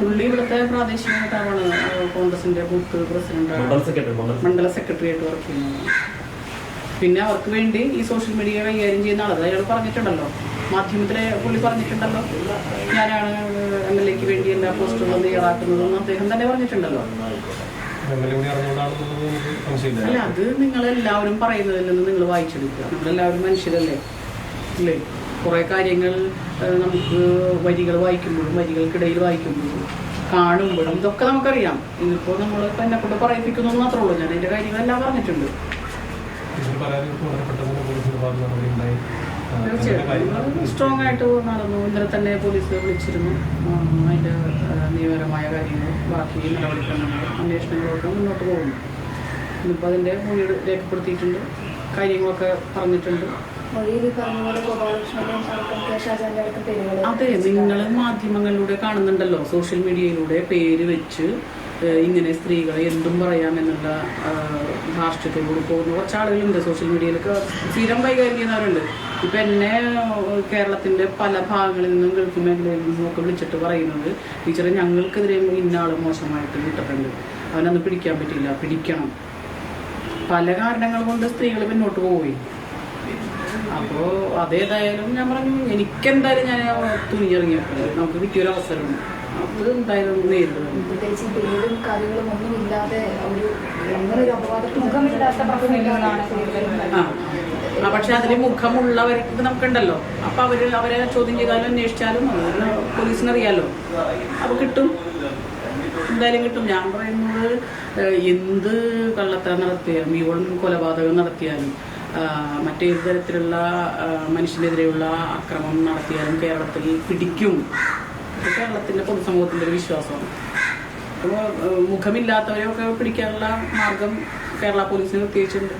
പുള്ളി ഇവിടുത്തെ പ്രാദേശിക നേതാവാണ് കോൺഗ്രസിന്റെ ബൂത്ത് പ്രസിഡന്റ്. മണ്ഡല സെക്രട്ടറി ആയിട്ട് വർക്ക് ചെയ്യുന്നത് പിന്നെ അവർക്ക് വേണ്ടി ഈ സോഷ്യൽ മീഡിയ കൈകാര്യം ചെയ്യുന്ന ആളത് അയാൾ പറഞ്ഞിട്ടുണ്ടല്ലോ. മാധ്യമത്തിലെ പുള്ളി പറഞ്ഞിട്ടുണ്ടല്ലോ. ഞാനാണ് എം എൽ എക്ക് വേണ്ടി എല്ലാ പോസ്റ്റുകളും തയ്യാറാക്കുന്നതെന്ന് അദ്ദേഹം തന്നെ പറഞ്ഞിട്ടുണ്ടല്ലോ. അല്ല അത് നിങ്ങളെല്ലാവരും പറയുന്നതിൽ നിന്ന് നിങ്ങൾ വായിച്ചെടുക്കുക. നമ്മളെല്ലാവരും മനുഷ്യരല്ലേ? അല്ലേ കുറേ കാര്യങ്ങൾ നമുക്ക് വരികൾ വായിക്കുമ്പോഴും വരികൾക്കിടയിൽ വായിക്കുമ്പോഴും കാണുമ്പോഴും ഇതൊക്കെ നമുക്കറിയാം. ഇതിപ്പോൾ നമ്മൾ എന്നെ കൊണ്ട് പറയിപ്പിക്കുന്നു മാത്രമേ ഉള്ളൂ. ഞാൻ എന്റെ കാര്യങ്ങളെല്ലാം പറഞ്ഞിട്ടുണ്ട്. തീർച്ചയായിട്ടും. സ്ട്രോങ് ആയിട്ട് നടന്നു. ഇന്നലെ തന്നെ പോലീസ് വിളിച്ചിരുന്നു. അതിന്റെ നിയമപരമായ കാര്യങ്ങൾ ബാക്കി നടപടിക്രമങ്ങൾ അന്വേഷണങ്ങളൊക്കെ മുന്നോട്ട് പോകുന്നു. ഇന്നിപ്പോൾ അതിന്റെ മൊഴി രേഖപ്പെടുത്തിയിട്ടുണ്ട്. കാര്യങ്ങളൊക്കെ പറഞ്ഞിട്ടുണ്ട്. മൊഴിയിൽ പറഞ്ഞ പോലെ ഗോപാലകൃഷ്ണനും അതെ നിങ്ങൾ മാധ്യമങ്ങളിലൂടെ കാണുന്നുണ്ടല്ലോ സോഷ്യൽ മീഡിയയിലൂടെ പേര് വെച്ച് ഇങ്ങനെ സ്ത്രീകളെ എന്തും പറയാമെന്നുള്ള ധാർഷ്ട്യത്തോട് പോകുന്ന കുറച്ച് ആളുകളുണ്ട് സോഷ്യൽ മീഡിയയിലൊക്കെ സ്ഥിരം കൈകാര്യം ചെയ്യുന്നവരുണ്ട്. ഇപ്പൊ എന്നെ കേരളത്തിന്റെ പല ഭാഗങ്ങളിൽ നിന്നും ഗൾഫ് മേഖലയിൽ നിന്നും ഒക്കെ വിളിച്ചിട്ട് പറയുന്നത് ടീച്ചറെ ഞങ്ങൾക്കെതിരെ ഇന്നാൾ മോശമായിട്ട് വിട്ടിട്ടുണ്ട്. അവനൊന്നും പിടിക്കാൻ പറ്റില്ല പിടിക്കണം. പല കാരണങ്ങൾ കൊണ്ട് സ്ത്രീകൾ പിന്നോട്ട് പോയി അപ്പോ അതേതായാലും ഞാൻ പറഞ്ഞു എനിക്കെന്തായാലും ഞാൻ തുനിയിറങ്ങിയപ്പോൾ നമുക്ക് കിട്ടിയൊരു അവസരമാണ് അത് എന്തായാലും നേരിടുന്നു പ്രത്യേകിച്ച് ഈ പേരും കാര്യങ്ങളും ഒന്നും ഇല്ലാതെ ഒരു അങ്ങനെ ഒരു അപവാദത്തിന് മുഖമില്ലാത്ത പ്രശ്നങ്ങളാണ് ആ പക്ഷെ അതിന് മുഖമുള്ളവർക്ക് നമുക്കുണ്ടല്ലോ. അപ്പൊ അവർ അവരെ ചോദ്യം ചെയ്താലും അന്വേഷിച്ചാലും പോലീസിനറിയാലോ. അപ്പൊ കിട്ടും. എന്തായാലും കിട്ടും. ഞാൻ പറയുന്നത് എന്ത് കള്ളത്തരം നടത്തിയാലും ഈവൺ കൊലപാതകം നടത്തിയാലും മറ്റേത് തരത്തിലുള്ള മനുഷ്യനെതിരെയുള്ള അക്രമം നടത്തിയാലും കേരളത്തിൽ പിടിക്കും. കേരളത്തിന്റെ പൊതുസമൂഹത്തിന്റെ ഒരു വിശ്വാസമാണ്. അപ്പോൾ മുഖമില്ലാത്തവരെയൊക്കെ പിടിക്കാനുള്ള മാർഗം കേരള പോലീസിന് നിർത്തിയിട്ടുണ്ട്